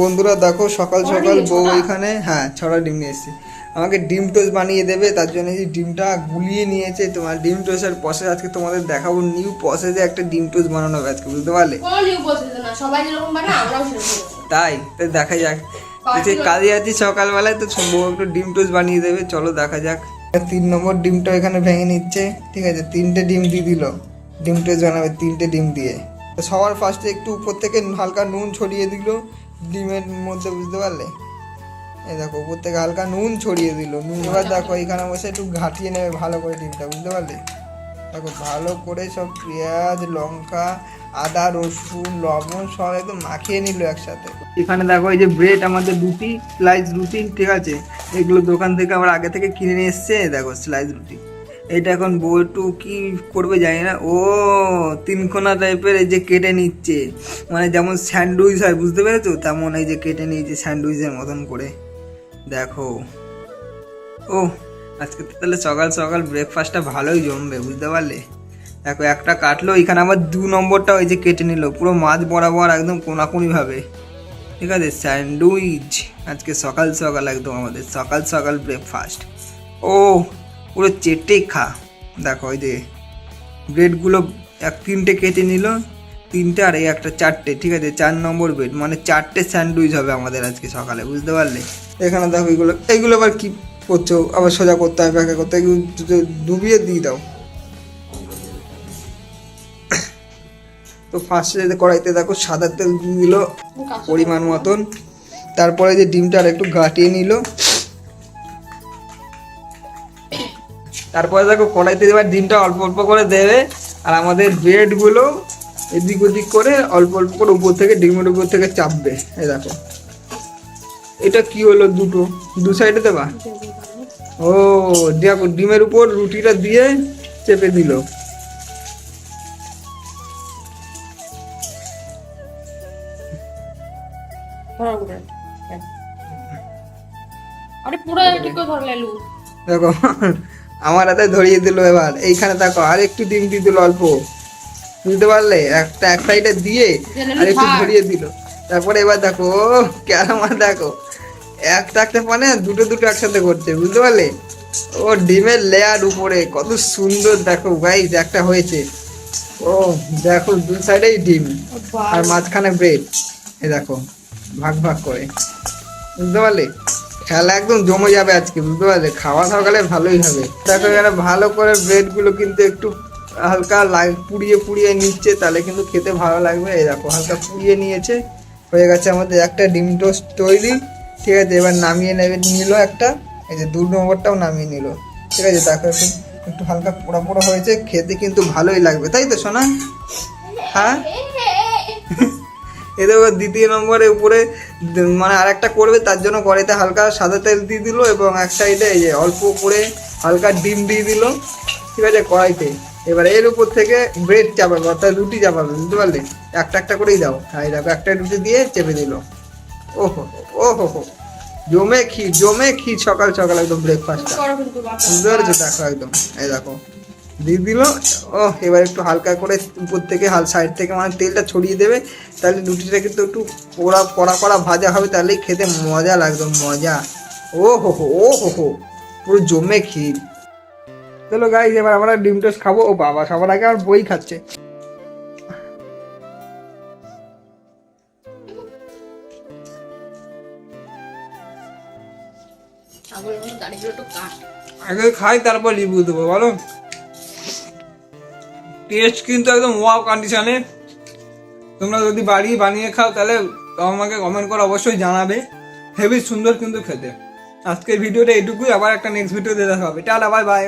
বন্ধুরা দেখো সকাল সকাল বউ এখানে হ্যাঁ ছড়া ডিম নিয়ে এসেছি। আমাকে ডিম টোস্ট বানিয়ে দেবে তার জন্য এই ডিমটা গুলিয়ে নিয়েছে তোমার ডিম টোস্টের প্রসেস আজকে তোমাদের দেখাবো নিউ প্রসেসে একটা ডিম টোস্ট বানানো হবে আজকে বুঝতে পারলে? কোনো নিউ প্রসেস না সবাই যেরকম বানায় আমরাও সেরকম তাই? তাই দেখা যাক। যে কাজে যাচ্ছি সকালবেলায় তো বউ একটু ডিম টোস্ট বানিয়ে দেবে চলো দেখা যাক। তিন নম্বর ডিমটা এখানে ভেঙে নিচ্ছে ঠিক আছে? তিনটে ডিম দিয়ে দিল। ডিম টোস্ট বানাবে তিনটে ডিম দিয়ে। তো সবার ফার্স্টে একটু উপর থেকে হালকা নুন ছড়িয়ে দিল। ডিমের মধ্যে বুঝতে পারলে? এই দেখো উপর থেকে হালকা নুন ছড়িয়ে দিল। নুন এবার দেখো এখানে বসে একটু ঘাটিয়ে নেবে ভালো করে ডিমটা বুঝতে পারলে? দেখো ভালো করে সব পেঁয়াজ লঙ্কা আদা রসুন লবণ সব একদম মাখিয়ে নিল একসাথে। এখানে দেখো এই যে ব্রেড আমাদের রুটি স্লাইস রুটি ঠিক আছে? এগুলো দোকান থেকে আমরা আগে থেকে কিনে নিয়ে এসছে দেখো স্লাইস রুটি। এটা এখন একটু কি করবে জানি না। ও তিনকোনা টাইপের এই যে কেটে নিচ্ছে। মানে যেমন স্যান্ডউইচ হয়, বুঝতে পেরেছ? তেমন এই যে কেটে নিয়েছে স্যান্ডউইচের মতন করে। দেখো। ও, আজকে তো তাহলে সকাল সকাল ব্রেকফাস্টটা ভালোই জমবে, বুঝতে পারলে? দেখো, একটা কাটলো, এখানে আবার দু নম্বরটা ওই যে কেটে নিল। পুরো মাছ বরাবর একদম কোনাকুনি ভাবে ঠিক আছে? স্যান্ডউইচ আজকে সকাল সকাল একদম আমাদের, সকাল সকাল ব্রেকফাস্ট ও পুরো চেটে খা। দেখো ওই যে ব্রেডগুলো এক তিনটে কেটে নিল তিনটে আর এই একটা চারটে ঠিক আছে? চার নম্বর ব্রেড মানে চারটে স্যান্ডউইচ হবে আমাদের আজকে সকালে বুঝতে পারলে? এখানে দেখো এগুলো এইগুলো আবার কী করছ? আবার সোজা করতে হবে ব্যাখ্যা করতে এগুলো ডুবিয়ে দিয়ে দাও। তো ফার্স্টে কড়াইতে দেখো সাদা তেল দিয়ে দিল পরিমাণ মতন। তারপরে যে ডিমটা আর একটু গাটিয়ে নিল তারপরে দেখো কড়াইতে এবার ডিমটা অল্প অল্প করে দেবে আর আমাদের ব্রেডগুলো এদিক ওদিক করে অল্প অল্প করে উপর থেকে ডিমের উপর থেকে চাপবে। এই দেখো। এটা কি হলো দুটো? দু সাইডে দেবা? ও দেখো ডিমের উপর রুটিটা দিয়ে চেপে দিল। আরে পুরো ধরলে লু দেখো আমার হাতে ধরিয়ে দিল এবার। এইখানে দেখো আর একটু ডিম দিয়ে দিল অল্প। বুঝতে পারলে? একটা এক সাইডে দিয়ে আর একটু ধরিয়ে দিল। তারপরে এবার দেখো ক্যারামা দেখো। একটা একটা মানে দুটো দুটো একসাথে করছে বুঝতে পারলে? ও ডিমের লেয়ার উপরে কত সুন্দর দেখো গাইজ একটা হয়েছে। ও দেখো দু সাইডেই ডিম আর মাঝখানে ব্রেড এ দেখো ভাগ ভাগ করে। বুঝতে পারলে? খেলা একদম জমে যাবে আজকে বুঝতে পারলে? খাওয়া দাওয়া গেলে ভালোই হবে। দেখো এখানে ভালো করে ব্রেডগুলো কিন্তু একটু হালকা লাগ পুড়িয়ে পুড়িয়ে নিচ্ছে তাহলে কিন্তু খেতে ভালো লাগবে। এই দেখো হালকা পুড়িয়ে নিয়েছে। হয়ে গেছে আমাদের একটা ডিম টোস্ট তৈরি। ঠিক আছে এবার নামিয়ে নেবে নিল একটা। এই যে দু নম্বরটাও নামিয়ে নিল। ঠিক আছে দেখো একটু একটু হালকা পোড়া পোড়া হয়েছে খেতে কিন্তু ভালোই লাগবে। তাই তো সোনা? হ্যাঁ? এদের দ্বিতীয় নম্বরে উপরে মানে আরেকটা করবে তার জন্য কড়াইতে হালকা সাদা তেল দিয়ে দিল এবং এক সাইডে এই যে অল্প করে হালকা ডিম দিয়ে দিল। ঠিক আছে কড়াইতে। এবার এর উপর থেকে ব্রেড চাপাবে অর্থাৎ রুটি চাপাবে বুঝতে পারলে? একটা একটা করেই দাও। এই দেখো একটা রুটি দিয়ে চেপে দিল। ওহো ওহো হো জমে খি জমে খি সকাল সকাল একদম বাবা। বুঝতে পেরেছ? দেখো একদম। এই দেখো। দিয়ে দিল। ও এবার একটু হালকা করে উপর থেকে হাল সাইড থেকে মানে তেলটা ছড়িয়ে দেবে। তাহলে রুটিটা কিন্তু একটু পোড়া কড়া কড়া ভাজা হবে তাহলেই খেতে মজা লাগবে মজা। ও হো হো ও হো হো পুরো জমে ক্ষীর। চলো গাইজ এবার আমরা ডিম টোস্ট খাব। ও বাবা সবার আগে আমার বই খাচ্ছে। আগে খাই তারপর রিভিউ দেবো বলো। টেস্ট কিন্তু একদম ওয়াও কন্ডিশনে তোমরা যদি বাড়ি বানিয়ে খাও, তাহলে আমাকে কমেন্ট করে অবশ্যই জানাবে। হেভি সুন্দর কিন্তু খেতে। আজকের ভিডিওটা এটুকুই, আবার একটা নেক্সট ভিডিও দেখা হবে। Tata bye bye